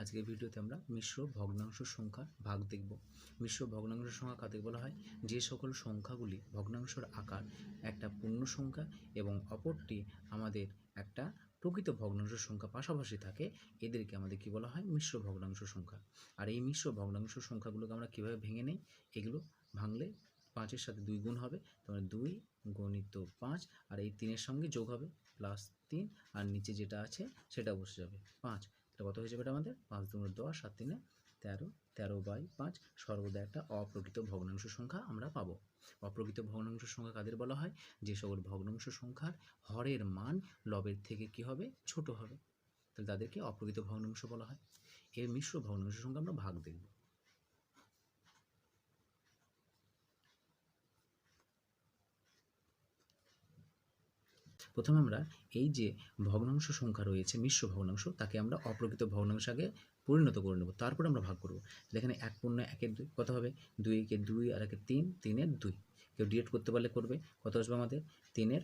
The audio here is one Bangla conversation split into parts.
আজকের ভিডিওতে আমরা মিশ্র ভগ্নাংশ সংখ্যার ভাগ দেখব। মিশ্র ভগ্নাংশ সংখ্যা কাদের বলা হয়? যে সকল সংখ্যাগুলি ভগ্নাংশের আকার, একটা পূর্ণ সংখ্যা এবং অপরটি আমাদের একটা প্রকৃত ভগ্নাংশ সংখ্যা পাশাপাশি থাকে, এদেরকে আমাদের কি বলা হয়? মিশ্র ভগ্নাংশ সংখ্যা। আর এই মিশ্র ভগ্নাংশ সংখ্যাগুলোকে আমরা কীভাবে ভেঙে নেই? এগুলো ভাঙলে পাঁচের সাথে দুই গুণ হবে, তাহলে দুই গণিত পাঁচ, আর এই তিনের সঙ্গে যোগ হবে প্লাস তিন, আর নিচে যেটা আছে সেটা বসে যাবে পাঁচ। এটা কত হয়ে যাবে এটা আমাদের। পাঁচ দুগুণ দশ সাত তিনে তেরো তেরো বাই পাঁচ। সর্বদা একটা অপ্রকৃত ভগ্নাংশ সংখ্যা আমরা পাবো। অপ্রকৃত ভগ্নাংশ সংখ্যা কাদের বলা হয়? যে সকল ভগ্নাংশ সংখ্যার হরের মান লবের থেকে কি হবে? ছোট হবে। তাহলে তাদেরকে অপ্রকৃত ভগ্নাংশ বলা হয়। এর মিশ্র ভগ্নাংশ সংখ্যা আমরা ভাগ দেখব। প্রথমে আমরা এই যে ভগ্নাংশ সংখ্যা রয়েছে, মিশ্র ভগ্নাংশ, তাকে আমরা অপ্রকৃত ভগ্নাংশ আগে পরিণত করে নেব। তারপরে আমরা ভাগ করব। এখানে এক পূর্ণ একের দুই কত হবে? দুই একে দুই আর একে তিন, তিনের দুই। কেউ ডিএড করতে পারলে করবে। কত আসবে আমাদের? তিনের।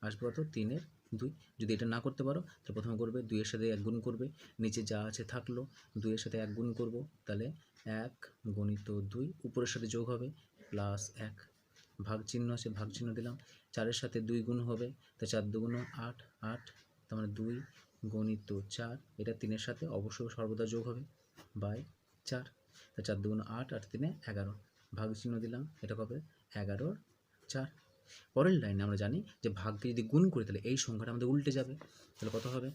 আসবে কত? তিনের দুই। যদি এটা না করতে পারো, তাহলে প্রথমে করবে দুইয়ের সাথে এক গুণ করবে। নিচে যা আছে থাকল, দুইয়ের সাথে এক গুণ করব। তাহলে এক গণিত দুই, উপরের সাথে যোগ হবে প্লাস এক। ভাগ চিহ্ন আছে, ভাগ চিহ্ন দিলাম। চারের সাথে দুই গুণ হবে, তা চার দুগুণ আট আট, তার মানে দুই গণিত চার, এটা তিনের সাথে অবশ্যই সর্বদা যোগ হবে বাই চার। তা চার দুগুণ আট আট তিনে এগারো। ভাগ চিহ্ন দিলাম, এটা কবে? এগারোর চার। পরের লাইনে আমরা জানি যে ভাগকে যদি গুণ করি, তাহলে এই সংখ্যাটা আমাদের উল্টে যাবে। তাহলে কত হবে?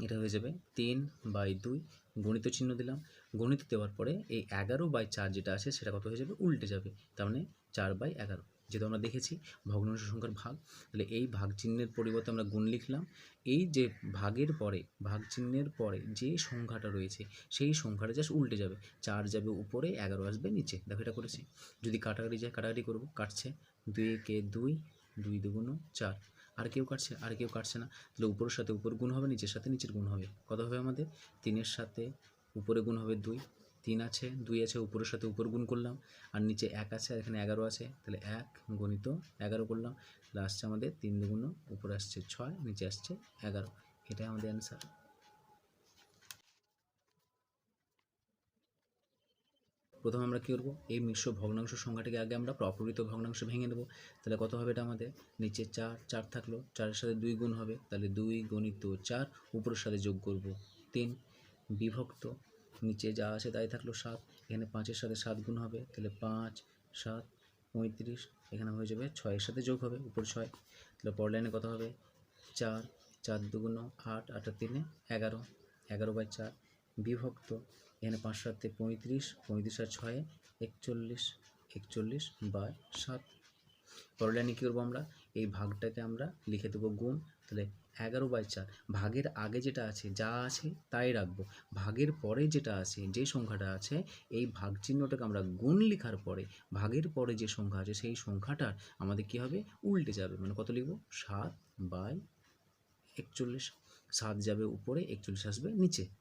এটা হয়ে যাবে তিন বাই দুই গণিত চিহ্ন দিলাম। গণিত দেওয়ার পরে এই এগারো বাই চার যেটা আছে সেটা কত হয়ে যাবে? উল্টে যাবে। তার মানে চার বাই এগারো। যেহেতু আমরা দেখেছি ভগ্নাংশ সংখ্যার ভাগ, তাহলে এই ভাগ চিহ্নের পরিবর্তে আমরা গুণ লিখলাম। এই যে ভাগের পরে, ভাগ চিহ্নের পরে যে সংখ্যাটা রয়েছে, সেই সংখ্যাটা জাস্ট উল্টে যাবে। চার যাবে উপরে, এগারো আসবে নিচে। দেখো এটা করেছি। যদি কাটাকাটি যায়, কাটাকাটি করব। কাটছে। দুই কে দুই দুই দুগুণ চার। আর কেউ কাটছে, আর কেউ কাটছে না। তাহলে উপরের সাথে উপর গুণ হবে, নিচের সাথে নিচের গুণ হবে। কত হবে আমাদের? তিনের সাথে উপরে গুণ হবে দুই। তিন আছে, দুই আছে, উপরের সাথে উপর গুণ করলাম। আর নিচে এক আছে, আর এখানে এগারো আছে। তাহলে এক গণিত এগারো করলাম। তাহলে আসছে আমাদের তিন দুগুণ, উপরে আসছে ছয়, নিচে আসছে এগারো। এটাই আমাদের অ্যান্সার প্রথমে আমরা কী করব? এই মিশ্র ভগ্নাংশ সংখ্যাটিকে আগে আমরা অপকৃত ভগ্নাংশ ভেঙে নেব তাহলে কত হবে এটা আমাদের? নিচে চার চার থাকল। চারের সাথে দুই গুণ হবে। তাহলে দুই গণিত চার, উপরের সাথে যোগ করব তিন। বিভক্ত, নিচে যা আছে তাই থাকল সাত। এখানে পাঁচের সাথে সাত গুণ হবে। তাহলে পাঁচ, সাত, পঁয়ত্রিশ। এখানে হয়ে যাবে ছয়ের সাথে যোগ হবে, উপর ছয়। তাহলে পর লাইনে কত হবে? চার চার দুগুণ আট আটের তিনে এগারো। এগারো বাই চার। বিভক্ত এখানে পাঁচ সাতে পঁয়ত্রিশ পঁয়ত্রিশ আর ছয়ে, একচল্লিশ একচল্লিশ বাই সাত। পরের লাইনে কী করব আমরা? এই ভাগটাকে আমরা লিখে দেবো গুণ। তাহলে এগারো বাই চার। ভাগের আগে যেটা আছে, যা আছে তাই রাখব। ভাগের পরে যেটা আছে, যে সংখ্যাটা আছে, এই ভাগ চিহ্নটাকে আমরা গুণ লেখার পরে, ভাগের পরে যে সংখ্যা আছে, সেই সংখ্যাটার আমাদের কী হবে? উল্টে যাবে। মানে কত লিখব? সাত বাই একচল্লিশ। সাত যাবে উপরে, একচল্লিশ আসবে নিচে।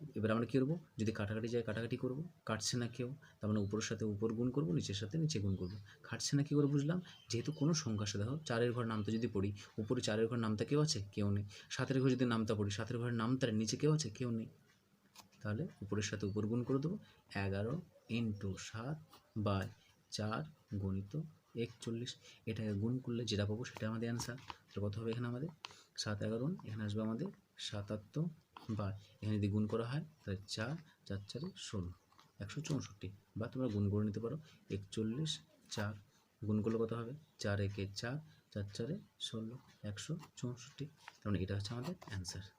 এবার আমরা কী করব? যদি কাটাকাটি যায় কাটাকাটি করব, কাটছে না কেউ, তার মানে উপরের সাথে উপর গুণ করব, নিচের সাথে নিচে গুণ করব। কাটছে না কী করে বুঝলাম? যেহেতু কোনো সংখ্যার সাথে দেখো, চারের ঘর নামতা যদি পড়ি, উপরে চারের ঘর নামতা কেউ আছে? কেউ নেই। সাতের ঘর যদি নামতা পড়ি, সাতের ঘরের নামতার নিচে কেউ আছে? কেউ নেই। তাহলে উপরের সাথে উপর গুণ করে দেবো। এগারো ইন্টু সাত বাই চার গণিত একচল্লিশ। এটাকে গুণ করলে যেটা পাবো সেটা আমাদের অ্যান্সার। তো কত হবে এখানে আমাদের? সাত এগারো এখানে আসবে আমাদের সাতাত্তর। বা এখানে যদি গুণ করা হয়, তাহলে চার চার, চারে, ষোলো। একশো চৌষট্টি। বা তোমরা গুণ করে নিতে পারো। একচল্লিশ, চার। গুণ করলে কত হবে? চার একে চার চার, চারে ষোলো। একশো চৌষট্টি। তার মানে এটা হচ্ছে আমাদের অ্যান্সার